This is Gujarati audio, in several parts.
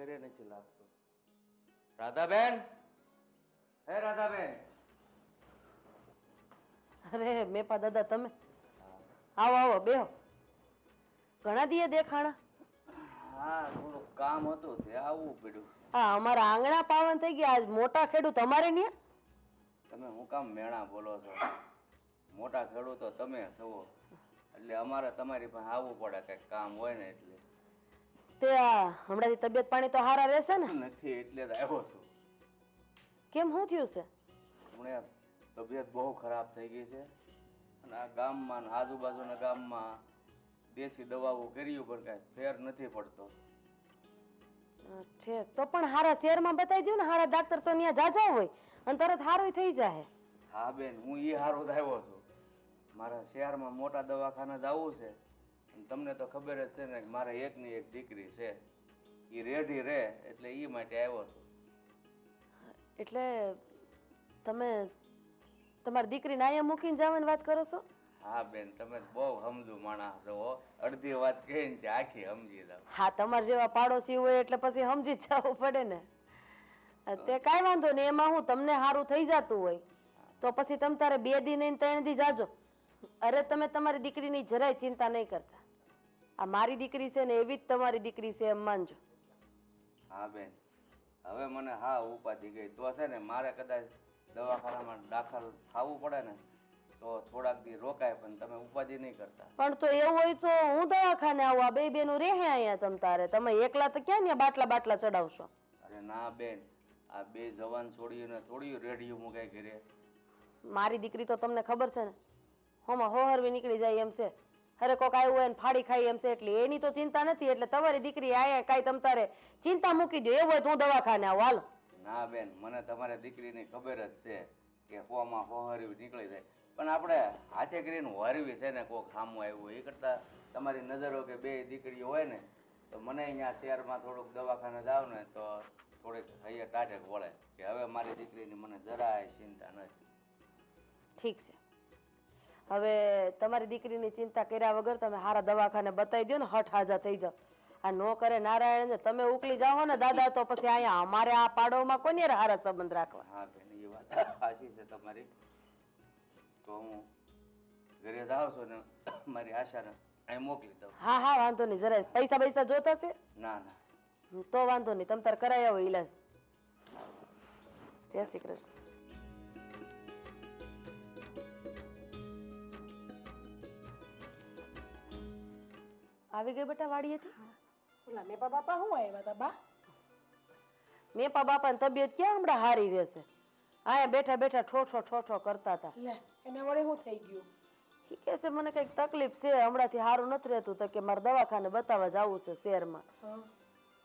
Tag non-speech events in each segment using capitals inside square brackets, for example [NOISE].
ઘરે નથી લાગતો. રાધાબેન? હે રાધાબેન? અરે મેપા દાદા તમે? આવો આવો બેહો. ઘણા દીએ દેખાણા? હા થોડું કામ હતું તે આવવું પડ્યું. હા અમારા આંગણા પાવન થઈ ગયા. આજ મોટા ખેડૂત અમારે ન્યા. તમે હું કામ મેણા બોલો છો? મોટા ખેડૂતો તમે છો. એટલે અમારે તમારી પાસે આવવું પડે કંઈક કામ હોય ને એટલે. તે હમણાંથી તબિયત પાણી તો સારા રહેશે ને? નથી એટલે જ આવ્યો છું. કેમ શું થયું છે? હમણે તબિયત બહુ ખરાબ થઈ ગઈ છે. અને આ ગામમાં ને આજુબાજુના ગામમાં દેશી દવાઓ કર્યું પણ કાંઈ ફેર નથી પડતો. છે ઠીક તો પણ હારા શહેરમાં બતાવી દઉં ને હારા ડાક્ટર તો ત્યાં જાજા હોય અને તરત હારું થઈ જાય હા બેન હું એ હારો જ આવ્યો છું. મારા શહેરમાં મોટા દવાખાના જવું છે. તમને તો ખબર જ છે ને મારે એકની એક દીકરી છે. એ રેડી રહે એટલે એ માટે આવ્યો છું. એટલે તમે તમારી દીકરીને અહીંયા મૂકીને જવાની વાત કરો છો? હા બેન તમે બહુ સમજુ માણસ છો. અડધી વાત કહીને તે આખી સમજી જાવ હા તમારા જેવા પાડોશી હોય એટલે પછી સમજી જ જવું પડે ને. તે કાંઈ વાંધો નહીં એમાં હું તમને સારું થઈ જતું હોય. તો પછી તમે તારે બે દી નહીં ત્રણ દી જાજો. અરે તમે તમારી દીકરીની જરાય ચિંતા નહીં કરતા. આ મારી દીકરી છે ને એવી જ તમારી દીકરી છે એમ માનજો. હા બેન. હવે મને હા ઉપાધિ ગઈ. તો છે ને મારે કદાચ દવાખાનામાં દાખલ થવું પડે ને તો થોડાક દી રોકાય પણ તમે ઉપાધિ નહીં કરતા. પણ તો એવું હોય તો હું દવાખાને આવું. આ બે બેનું રહે અહીંયા તમ તારે. તમે એકલા તો ક્યાં ને બાટલા બાટલા ચડાવશો? અરે ના બેન. આ બે જવાન છોડીઓને થોડી રેડિયું મુકાય ઘરે. મારી દીકરી તો તમને ખબર છે ને હોમાં હોહરવી નીકળી જાય એમ છે. અરે કોક આવ્યું હોય ને ફાડી ખાઈ એમ છે એટલે એની તો ચિંતા નથી એટલે તમારી દીકરી આયા કાંઈ તમ તારે ચિંતા મૂકી દો એવું હોય તો હું દવાખાને આવું હાલો. ના બેન મને તમારી દીકરીની ખબર જ છે કે હોમાં હોહર્યું નીકળી જાય. પણ આપણે હાથે કરીને હોરવી છે ને કોક સામું આવ્યું હોય એ કરતાં તમારી નજરો કે બે દીકરીઓ હોય ને તો મને અહીંયા શહેરમાં થોડુંક દવાખાને જાવ ને તો થોડીક હૈયે ટાઢેક વળે કે હવે મારી દીકરીની મને જરાય ચિંતા નથી. ઠીક છે. હવે તમારી દીકરીની ચિંતા કર્યા વગર તમે હારા દવાખાને બતાવી દો ને હઠ હાજા થઈ જાવ આ નો કરે નારાયણ ને તમે ઉકલી જાઓ ને દાદા તો પછી અહીંયા અમારે આ પાડોમાં કોને હારે હારા સંબંધ રાખવા? હા બેન એ વાત સાચી છે તમારી. તો હું ઘરે જાઉં છું ને મારી આશાને અહીં મોકલી દઉં. હા હા વાંધો નહીં જરા પૈસા પૈસા જોતા છે? ના ના. તો વાંધો નહીં તમ તાર કરાય આવો ઈલાજ. જય શ્રી કૃષ્ણ. આવી ગઈ બેટા વાડીએથી ઓલા મેપા બાપા શું આવ્યા હતા બા? મેપા બાપાની તબિયત ક્યાં હમણાં હારી રહેશે? આયા બેઠા બેઠા ઠોઠો ઠોઠો કરતા હતા લે એને વડે હું થઈ ગયું? કહે છે મને કંઈક તકલીફ છે હમણાંથી સારું નથી રહેતું તો કે મારે દવાખાને બતાવવા જવું છે શહેરમાં. હા.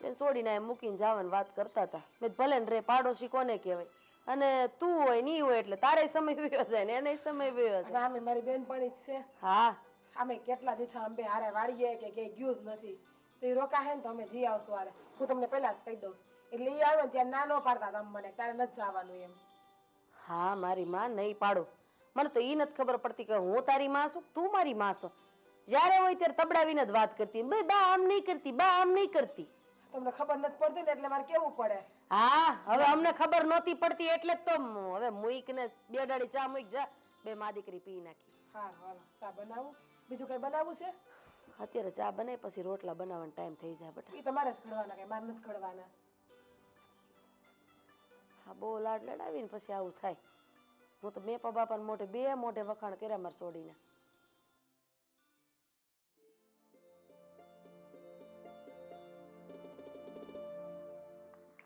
એ છોડીને એમ મૂકીને જવાની વાત કરતા હતા મેં ભલે ને રે પાડોશી કોને કહેવાય? અને તું હોયની હોય એટલે તારે સમય વયો જાય ને એને સમય વયો જાય. મારી બેનપણી જ છે. હા. અમે કેટલા દીઠા અંબે હારે વાળીએ કે કે ગયું જ નથી. તો એ રોકાશે ને તો અમે જઈ આવશું હારે. હું તમને પહેલા જ કહી દઉં. એટલે એ આવે ને ત્યાં નાનો પાડતા તમે મને તારે નથી જવાનું એમ. હા મારી માં નહીં પાડો. મને તો એ નથી ખબર પડતી કે હું તારી માં છું તું મારી માં છો. જ્યારે હોય ત્યારે તબડાવીને જ વાત કરતી. ભાઈ બા આમ નહીં કરતી બા આમ નહીં કરતી. તમને ખબર નથી પડતી ને એટલે મારે કેવું પડે? હા હવે અમને ખબર નહોતી પડતી એટલે તો હવે મુઈક ને બે ડાળી ચા મુઈક જા. બે મા દીકરી પી નાખી. હા હા ચા બનાવું? બીજું કઈ બનાવવું છે? અત્યારે ચા બનાવી પછી રોટલા બનાવવાનો ટાઈમ થઈ જાય બટ. એ તમારે જ કરવાના કઈ મારે નથી કરવાના હા બહુ લાડ લડાવીને પછી આવું થાય. હું તો મેપા બાપાને મોઢે બે મોઢે વખાણ કર્યા મારે છોડીને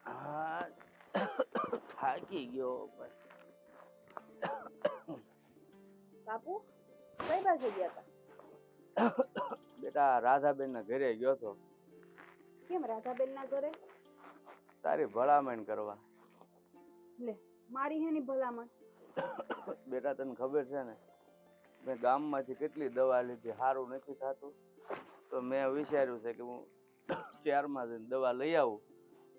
હા થાકી ગયો બાપુ કઈ બાજુ ગયા હતા? બેટા રાધાબેન ના ઘરે ગયો તો. કેમ રાધાબેન ના ઘરે? તારી ભલામણ કરવા. લે મારી હેની ભલામણ. બેટા તને ખબર છે ને મેં ગામમાંથી કેટલી દવા લીધી સારું નથી થતું. તો મેં વિચાર્યું છે કે હું શહેરમાં જઈને દવા લઈ આવું.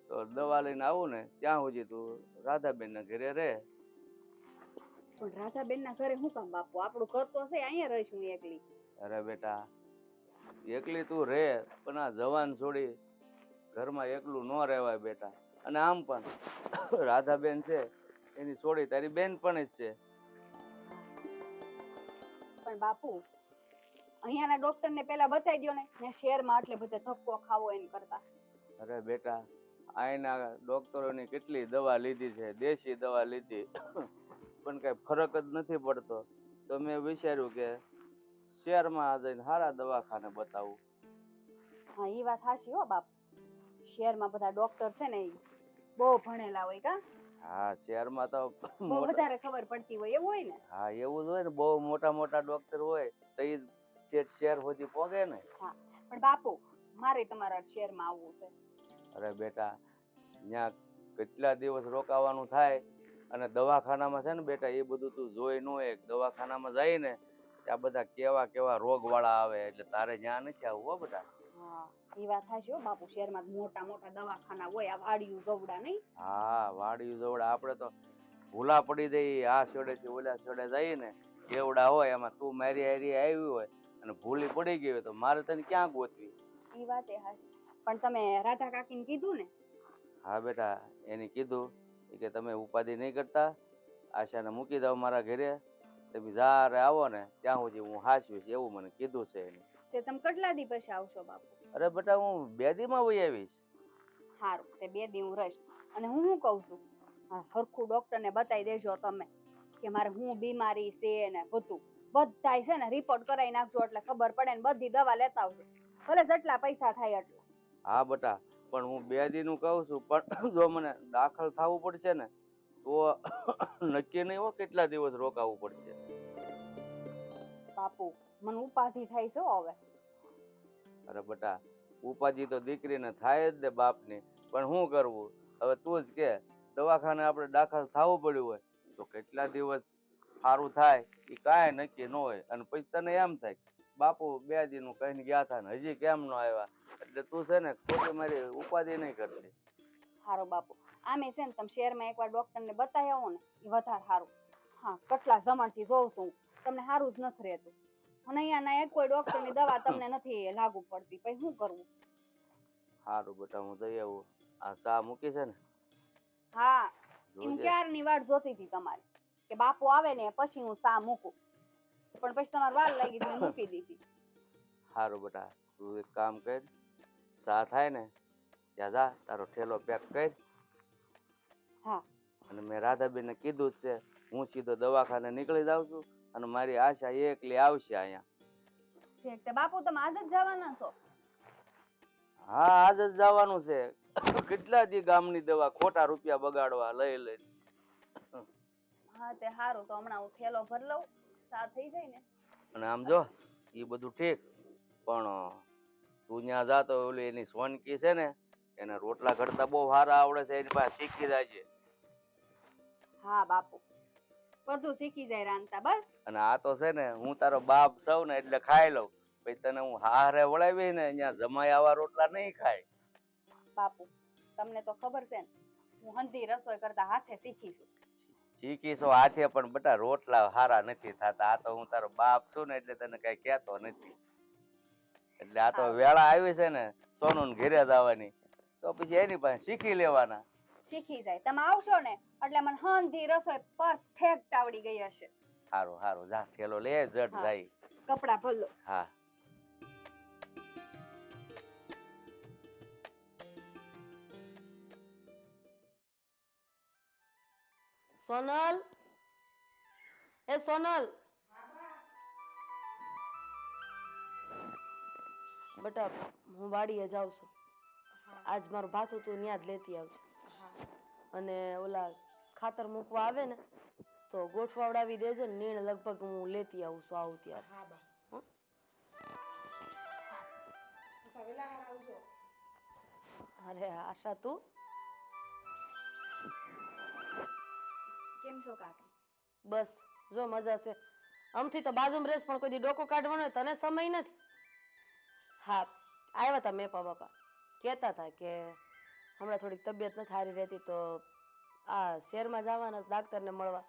તો દવા લઈને આવું ને ત્યાં સુધી તું રાધાબેનના ઘરે રહે. પણ રાધાબેન ના ઘરે શું કામ બાપુ? આપણું ઘર તો છે અહીંયા રહીશ હું એકલી. અરે બેટા એકલી તું રે પણ આ જવાન છોડી ઘરમાં એકલું ન રહેવાય બેટા. અને આમ પણ [COUGHS] રાધાબેન છે એની છોડી તારી બેન પણ જ છે. પણ બાપુ અહીંયાના ડોક્ટર ને પેલા બતાવી દો ને ને શહેરમાં આટલે બધે ધક્કો ખાવો એમ કરતા. અરે બેટા અહીંના ડોક્ટરોની કેટલી દવા લીધી છે દેશી દવા લીધી. [COUGHS] પણ કઈ ફરક જ નથી પડતો. તો મેં વિચાર્યું કે શહેરમાં જઈને સારા દવાખાને બતાવું. હા એ વાત સાચી હો બાપ. શહેરમાં બધા ડોક્ટર છે ને એ બહુ ભણેલા હોય કા? હા શહેરમાં તો બહુ વધારે ખબર પડતી હોય એવું હોય ને? હા એવું જ હોય ને બહુ મોટા મોટા ડોક્ટર હોય તો એ છેક શહેર સુધી પહોંચે ને. હા પણ બાપુ મારે તમારા શહેરમાં આવવું છે. અરે બેટા ત્યાં કેટલા દિવસ રોકાવાનું થાય અને દવાખાનામાં છે ને બેટા એ બધું તું જોઈ ન એક દવાખાનામાં જાય ત્યાં બધા કેવા કેવા રોગવાળા આવે એટલે તારે જ્યાં નથી આવવું હો બધા. હા એ વાત સાચી બાપુ શહેરમાં મોટા મોટા દવાખાના હોય આ વાડિયું ગવડા નહીં? હા વાડિયું જોવડે આપણે તો ભૂલા પડી જઈએ આ છોડેથી ઓલા છોડે જઈએ ને એવડા હોય એમાં તું મારી હારી આવી હોય અને ભૂલી પડી ગઈ હોય તો મારે તને ક્યાં ગોતવી? એ વાત એ પણ તમે રાધા કાકીને કીધું ને? હા બેટા એને કીધું કે તમે ઉપાધિ નહીં કરતા આશાને મૂકી દો મારા ઘરે. તમે જ્યારે આવો ને ત્યાં સુધી હું હાચવીશ એવું મને કીધું છે એને. તે તમે કેટલા દી પછી આવશો બાપુ. અરે બેટા હું બે દીમાં વહી આવીશ. સારું તે બે દી હું રહીશ. અને હું શું કહું છું? હા ડોક્ટર ડોક્ટરને બતાવી દેજો તમે કે મારે હું બીમારી છે ને બધું. બધાય છે ને રિપોર્ટ કરાવી નાખજો એટલે ખબર પડે ને બધી દવા લેતા આવજો. ભલે જેટલા પૈસા થાય એટલા. હા બેટા પણ હું બે દીનું કહું છું પણ જો મને દાખલ થવું પડશે ને તો [COUGHS] નક્કી નહીં હો કેટલા દિવસ રોકાવું પડશે. બાપુ મને ઉપાધિ થાય છે હવે. અરે બેટા ઉપાધિ તો દીકરીને થાય જ ને બાપની પણ શું કરવું? હવે તું જ કે દવાખાને આપણે દાખલ થવું પડ્યું હોય તો કેટલા દિવસ સારું થાય? એ કાંઈ નક્કી ન હોય અને પછી તને એમ થાય બાપુ બે દીનું કહીને ગયા હતા ને હજી કેમ ન આવ્યા? એટલે તું છે ને ખોટી મારી ઉપાધિ નહીં કરતી. સારો બાપુ. આમે છે ને તમે શહેરમાં એકવાર ડોક્ટરને બતાવી આવો ને એ વધારે સારું. હા કેટલા જમણથી જોઉં છું તમને સારું જ નથી રહેતું. અને અહીંયાના એક કોઈ ડોક્ટરની દવા તમને નથી લાગુ પડતી. પછી શું કરવું? સારું બેટા હું જઈ આવું. આ સા મૂકી છે ને? હા ક્યારની વાટ જોતી હતી તમારી? કે બાપુ આવે ને પછી હું સા મૂકું. પણ પછી તમારે વાર લાગી મેં મૂકી દીધી. સારું બેટા તું એક કામ કર. સા થાય ને જા તારો ઠેલો પેક કર. હા. અને મેં રાધાબેનને કીધું જ છે હું સીધો દવાખાને નીકળી જાઉં છું અને મારી આશા એકલી આવશે અહીંયા. ઠીક છે બાપુ તમે આજ જ જવાના છો? હા આજ જ જવાનું છે. કેટલા દી ગામની દવા ખોટા રૂપિયા બગાડવા લઈ લઈ. હા તે સારું તો હમણાં હું થેલો ભર લઉં સા થઈ જાય ને. અને આમ જો એ બધું ઠીક પણ તું ત્યાં જાતો ઓલી એની સોનકી છે ને એને રોટલા ઘડતા બહુ સારા આવડે છે એની પાસે શીખી જાય છે. હા બાપુ. બધું શીખી જાય રાંધતા બસ. અને આ તો છે ને હું તારો બાપ સૌ ને એટલે ખાઈ લઉં. પછી તને હું હારે વળાવી ને અહીંયા જમાઈ આવા રોટલા નહીં ખાય. બાપુ તમને તો ખબર છે ને હું હંધી રસોઈ કરતા હાથે શીખી છું શીખીશો હાથે પણ બટા રોટલા હારા નથી થતા. આ તો હું તારો બાપ છું ને એટલે તને કઈ કહેતો નથી. એટલે આ તો વેળા આવી છે ને સોનું ઘેરે જવાની તો પછી એની પાસે શીખી લેવાના. શીખી જાય. તમે આવશો ને એટલે મને હંધી રસોઈ પરફેક્ટ આવડી ગઈ હશે. સારું સારું જા થેલો લે જટ જાય. કપડા ભલો. હા. સોનલ? એ સોનલ? બટા હું વાડીએ જાઉં છું. આજ મારું ભાથું તું ત્યાં જ લેતી આવજે. અને ઓલા ખાતર મૂકવા આવે ને તો ગોઠવાવડાવી દેજે ને નીણ લગભગ હું લેતી આવું છું આવું ત્યારે. હા બા અરે આશા તું? કેમ છો કાકી? બસ જો મજા છે. આમથી તો બાજુમાં રેસ પણ કોઈ દી ડોકો કાઢવાનો તને સમય નથી. હા આવ્યા હતા મેપા બાપા. કહેતા હતા કે હમણાં થોડીક તબિયત નથી સારી રહેતી તો આ શહેરમાં જવાના ડાક્ટરને મળવા.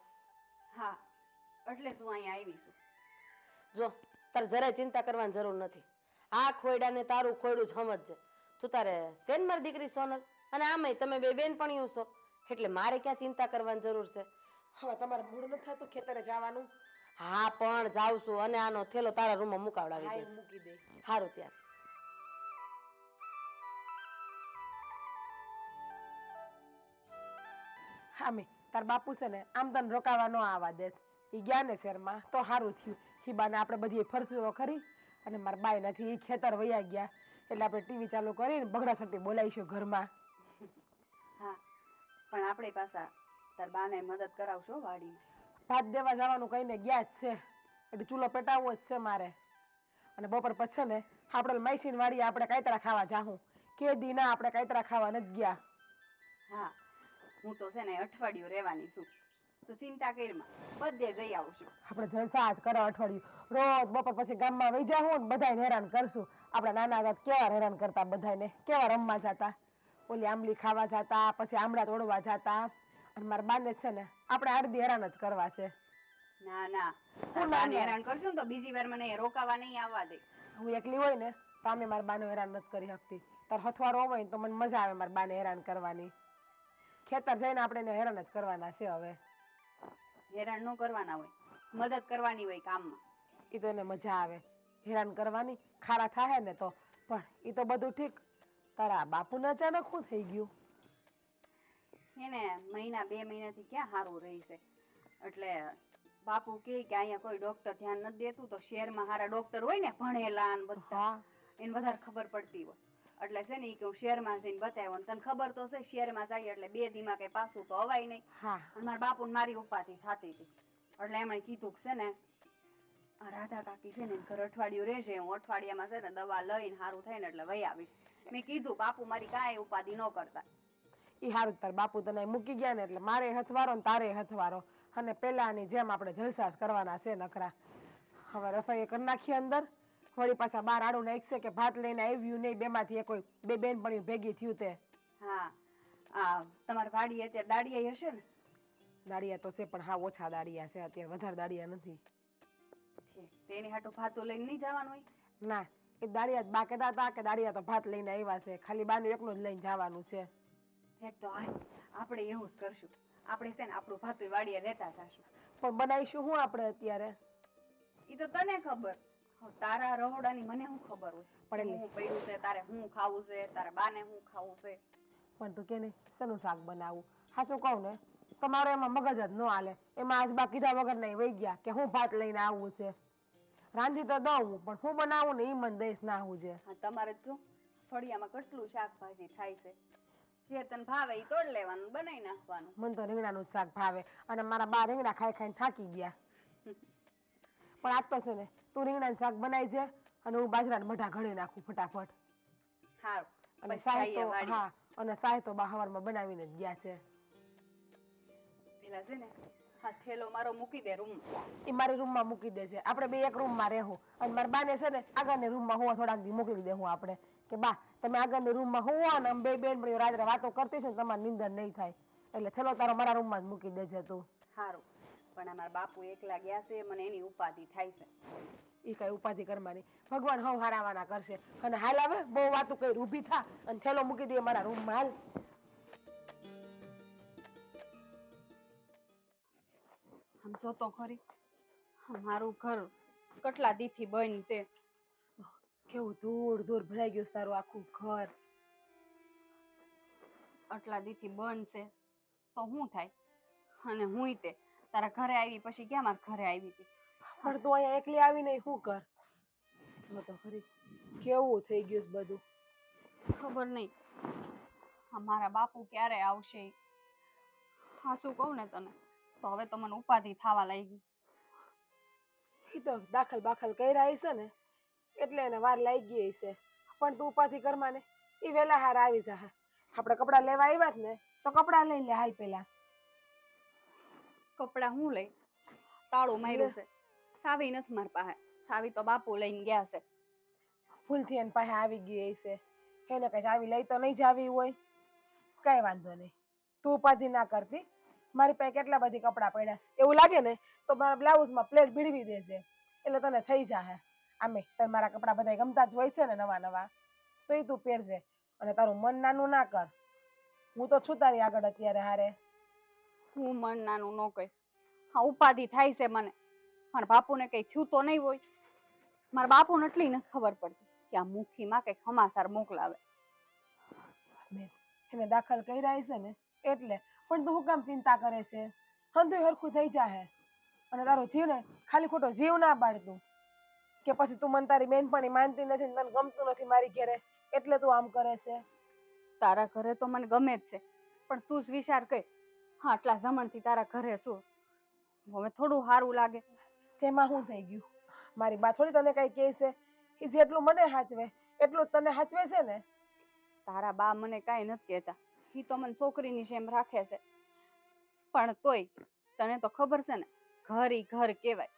હા એટલે શું હું અહીંયા આવી છું. જો તારે જરાય ચિંતા કરવાની જરૂર નથી. આ ખોયડાને તારું ખોયડું જ સમજજે. તું તારે મારી દીકરી સોનલ? અને આમાંય તમે બે બેનપણીઓ છો. એટલે મારે ક્યાં ચિંતા કરવાની જરૂર છે? હવે તમારે મૂળ નથી થતું ખેતરે જવાનું? હા પણ જાઉં છું. અને આનો થેલો તારા રૂમમાં મુકાવડાવી દે મૂકી દે. સારું ત્યારે. હા તાર બાપુ છે ને આમ તને રોકાવા ન આવવા દે. એ ગયા ને શહેરમાં તો સારું થયું. હિબાને આપણે બધી ફરશું તો ખરી અને મારા બાઈ નથી એ ખેતર વયા ગયા. એટલે આપણે ટીવી ચાલુ કરીને બગડા છઠ્ઠી બોલાવીશું ઘરમાં. હા પણ આપણે પાછા તાર બાને મદદ કરાવશો વાડી ભાત દેવા જવાનું કહીને ગયા જ છે. એટલે ચૂલો પેટાવવો જ છે મારે. અને બપોર પછી ને આપણે માઇસીન વાડીએ આપણે કાયતરા ખાવા જાહું. કે દી ના આપણે કાયતરા ખાવા નથી ગયા. હા હું તો છે ને અઠવાડિયું રહેવાની છું. તો ચિંતા કરમાં બધે જઈ આવું છું આપણે જલસા જ કરો અઠવાડિયું. રોજ બપોર પછી ગામમાં વહી જાવ ને બધાને હેરાન કરશું. આપણા નાના હતા કેવા હેરાન કરતા બધાને કેવા રમવા જતા? ઓલી આંબલી ખાવા જતા પછી આમળા તોડવા જતા. અને મારા બાને છે ને આપણે અડધી હેરાન જ કરવા છે. ના ના. બાને હેરાન કરશું તો બીજી વાર મને રોકાવા નહીં આવવા દે. હું એકલી હોય ને તો અમે મારા બાને હેરાન નથી કરી શકતી. તાર હથવારો હોય ને તો મને મજા આવે મારા બાને હેરાન કરવાની. ખેતર જઈને આપણે એને હેરાન જ કરવાના છે હવે. હેરાન ન કરવાના હોય. મદદ કરવાની હોય કામમાં. એ તો એને મજા આવે. હેરાન કરવાની ખારા થાય ને તો. પણ એ તો બધું ઠીક. તારા બાપુને અચાનક શું થઈ ગયું? એને મહિના બે મહિનાથી ક્યાં સારું રહી છે? એટલે બાપુ કે કે અહીંયા કોઈ ડોક્ટર ધ્યાન નથી દેતું તો શહેરમાં સારા ડોક્ટર હોય ને ભણેલા ને બધા. એને વધારે ખબર પડતી હોય. એટલે છે ને એ કે હું શેરમાં જઈને બતાવ્યો ને તને ખબર તો છે શેરમાં જાય એટલે બે દીમાં કઈ પાછું તો અવાય નહીં. હા. અને મારા બાપુ મારી ઉપાથી થતી હતી. એટલે એમણે કીધું છે ને રાધા કાકી છે ને ઘર અઠવાડિયું રહેશે હું અઠવાડિયામાં છે ને દવા લઈને સારું થાય ને એટલે વહી આવીશ. મેં કીધું બાપુ મારી કાંઈ ઉપાધિ ન કરતા. એ હારું તાર બાપુ તને મૂકી ગયા ને એટલે મારે હથવારો ને તારે હથવારો. અને પેલાની જેમ આપણે જલસાસ કરવાના છે નખરા. હવે રસોઈ કરી નાખીએ અંદર. વળી પાછા બાર આડું નાખશે કે ભાત લઈને આવ્યું નહીં બેમાંથી એ કોઈ બે બેન પણ ભેગી થયું તે. હા. આ તમારી વાડી અત્યારે દાડિયા હશે ને? દાડિયા તો છે પણ હા ઓછા દાડિયા છે અત્યારે વધારે દાડિયા નથી. તેની હાટું ભાતું લઈને નહીં જવાનું હોય? ના એ દાડિયા જ બા કહેતા હતા કે દાડિયા તો ભાત લઈને આવ્યા છે. ખાલી બાનું એકનું જ લઈને જવાનું છે. એક તો આપણે એવું જ કરશું. આપણે છે ને આપણું ભાતું વાડીએ રહેતા જશું. પણ બનાવીશું શું આપણે અત્યારે? એ તો તને ખબર. તારા રહોડાની મને શું ખબર હોય? પણ હું પડ્યું છે તારે હું ખાવું છે તારા બાને હું ખાવું છે? પણ તું કે નહીં શેનું શાક બનાવવું સાચું કહું ને તમારે એમાં મગજ જ ન હાલે. એમાં આજ બા કીધા વગર નહીં વહી ગયા કે હું ભાત લઈને આવવું છે. રાંધી તો દઉં પણ હું બનાવું ને એ મને દઈશ ના આવું છે તમારે જો ફળિયામાં કેટલું શાકભાજી થાય છે. જે તને ભાવે એ તોડ લેવાનું બનાવી નાખવાનું. મને તો રીંગણાનું શાક ભાવે અને મારા બા રીંગણા ખાઈ ખાઈને થાકી ગયા. [LAUGHS] પણ આજ તો છે ને તું રીંગણાનું શાક બનાવી છે અને હું બાજરાના મઢા ઘડી નાખું ફટાફટ. અને સાહેબ તો હા અને સાહેબ તો બા હવારમાં બનાવીને જ ગયા છે. પેલા છે ને હા થેલો મારો મૂકી દે રૂમ એ મારી રૂમમાં મૂકી દે છે. આપણે બે એક રૂમમાં રહેવું. અને મારા બાને છે ને આગળની રૂમમાં હોવા થોડાક દી મોકલી દેવું આપણે. કે બા તમે આગળની રૂમમાં હોવો ને આમ બે બેન રાત્રે વાતો કરતી છે ને તમારી નીંદર નહીં થાય. એટલે થેલો તારો મારા રૂમમાં જ મૂકી દેજે તું. સારું પણ અમારા બાપુ એકલા ગયા છે મને એની ઉપાધિ થાય છે. એ કઈ ઉપાધિ કરવાની. ભગવાન હવ હારાવાના કરશે. અને હાલ આવે બહુ વાતું કઈ ઊભી થા અને થેલો મૂકી દે મારા રૂમમાં હાલ. આમ જોતો ખરી. મારું ઘર કેટલા દીથી બન છે. કેવું ધૂળ ધૂળ ભરાઈ ગયું તારું આખું ઘર. આટલા દીથી બંધ છે. તો શું થાય? અને હું તે? તારા ઘરે આવી પછી ક્યાં મારા ઘરે આવી હતી? પણ તું અહીંયા એકલી આવી નહીં શું કર? તો ખરી? કેવું થઈ ગયું છે બધું? ખબર નહીં મારા બાપુ ક્યારે આવશે? હા શું કહું ને તને? તો હવે તો મને ઉપાધિ થવા લાગી. એ તો દાખલ બાખલ કર્યા છે ને એટલે એને વાર લાગી હશે. પણ તું ઉપાથી કરમાને ને એ વેલા હાર આવી જા આપણે કપડાં લેવા આવ્યા જ ને તો કપડાં લઈ લે હાલ પેલા કપડાં હું લઈ? તાળું માર્યું છે. સાવી નથી મારી પાસે. સાવી તો બાપુ લઈને ગયા છે. ભૂલથી એની પાસે આવી ગઈ છે એને કઈ આવી લઈ તો નહીં જાવી હોય. કઈ વાંધો નહીં. તું ઉપાધિ ના કરતી. મારી પાસે કેટલા બધી કપડાં પડ્યા એવું લાગે ને તો મારા બ્લાઉઝમાં પ્લેટ ભીડવી દેજે. એટલે તને થઈ જાહે. આમે તને મારા કપડાં બધા ગમતા જ હોય છે ને નવા નવા. તો એ તું પહેરજે. અને તારું મન નાનું ના કર. હું તો છું તારી આગળ અત્યારે હારે. હું મન નાનું ન કહી હા ઉપાધિ થાય છે મને પણ બાપુને કઈ થયું તો નહીં હોય. મારા બાપુને એટલી નથી ખબર પડતી કે આ મુખીમાં કઈ ખમાસાર મોકલાવે. બેન એને દાખલ કર્યા છે ને એટલે. પણ તું હું કામ ચિંતા કરે છે? હંધુય હરખું થઈ જાહે. અને તારો જીવ ને ખાલી ખોટો જીવ ના બાળતું કે પછી તું મને તારી બેનપણી માનતી નથી તને ગમતું નથી મારી ઘેરે એટલે તું આમ કરે છે? તારા ઘરે તો મને ગમે જ છે પણ તું જ વિચાર હા આટલા જમણથી તારા ઘરે શું? હવે થોડું સારું લાગે. તેમાં શું થઈ ગયું. મારી બા થોડી તને કઈ કહે છે? કે જેટલું મને હાચવે એટલું તને હાચવે છે ને? તારા બા મને કાંઈ નથી કહેતા. એ તો મને છોકરીની જેમ રાખે છે. પણ તોય તને તો ખબર છે ને ઘર ઈ ઘર કહેવાય.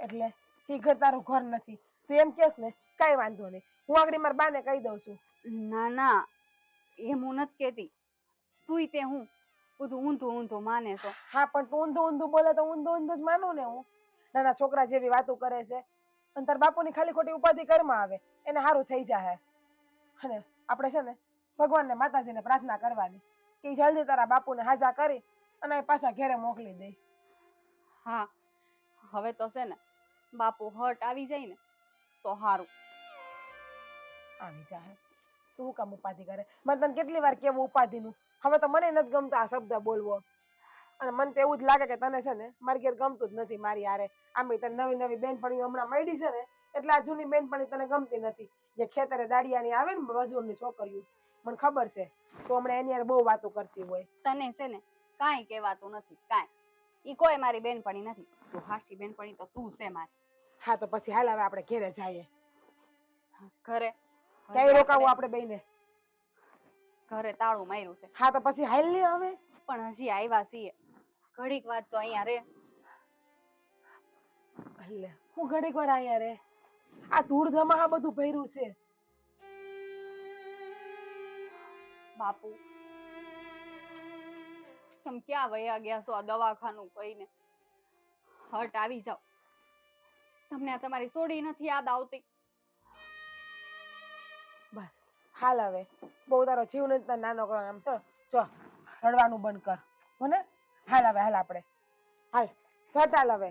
એટલે એ ઘર તારું ઘર નથી. તું એમ કેસ ને કાંઈ વાંધો નહીં. હું આગળ મારા બાને કહી દઉં છું. ના ના એમ હું નથી કહેતી. તુંય તે હું. બધું ઊંધું ઊંધું માને છો હા પણ તું ઊંધું ઊંધું બોલે તો ઊંધું ઊંધું જ માનું ને હું. નાના છોકરા જેવી વાતો કરે છે. અને તાર બાપુની ખાલી ખોટી ઉપાધિ કરમાં આવે. એને સારું થઈ જાય અને આપણે છે ને ભગવાનને માતાજીને પ્રાર્થના કરવાની કે જલ્દી તારા બાપુને હાજા કરી અને એ પાછા ઘેરે મોકલી દે. હા હવે તો છે ને બાપુ હટ આવી જાય ને તો સારું આવી જાય તું કામ ઉપાધિ કરે. મને તને કેટલી વાર કેવું ઉપાધિનું? હવે તો મને નથી ગમતો આ શબ્દ બોલવો. અને મને તો એવું જ લાગે કે તને છે ને મારી ઘેર ગમતું જ નથી મારી હારે. આમે તને નવી નવી બેનપણીઓ હમણાં મળી છે ને એટલે આ જૂની બેનપણી તને ગમતી નથી. જે ખેતરે દાડિયાની આવે ને મજૂરની છોકરીઓ મને ખબર છે. તો હમણાં એની હારે બહુ વાતો કરતી હોય. તને છે ને કાંઈ કહેવાતું નથી કાંઈ. ઈ કોઈ મારી બેનપણી નથી. તું હાસી બેનપણી તો તું છે મારી. હા તો પછી હાલ હવે આપણે ઘેરે જઈએ. ઘરે. ક્યાંય રોકાવું આપણે આપણે બેને ઘરે તાળું માર્યું છે. હા તો પછી હાલ હવે. પણ હજી આવ્યા છીએ. ઘડીક વાત તો અહીંયા રે. ભલે. હું ઘડીક વાર અહીંયા રે. આ ધૂળ ધમાહા બધું ભર્યું છે. બાપુ તમે ક્યાં વયા ગયા છો આ દવાખાનું કહીને? હટ આવી જાઓ. તમને આ તમારી સોડી નથી યાદ આવતી. હાલ હવે. બહુ તારો જીવ નથી, તાર નાનો કરો આમ. તો જો, રડવાનું બંધ કર. હો હાલ હવે, હાલ આપણે. હાલ સટ હાલ હવે.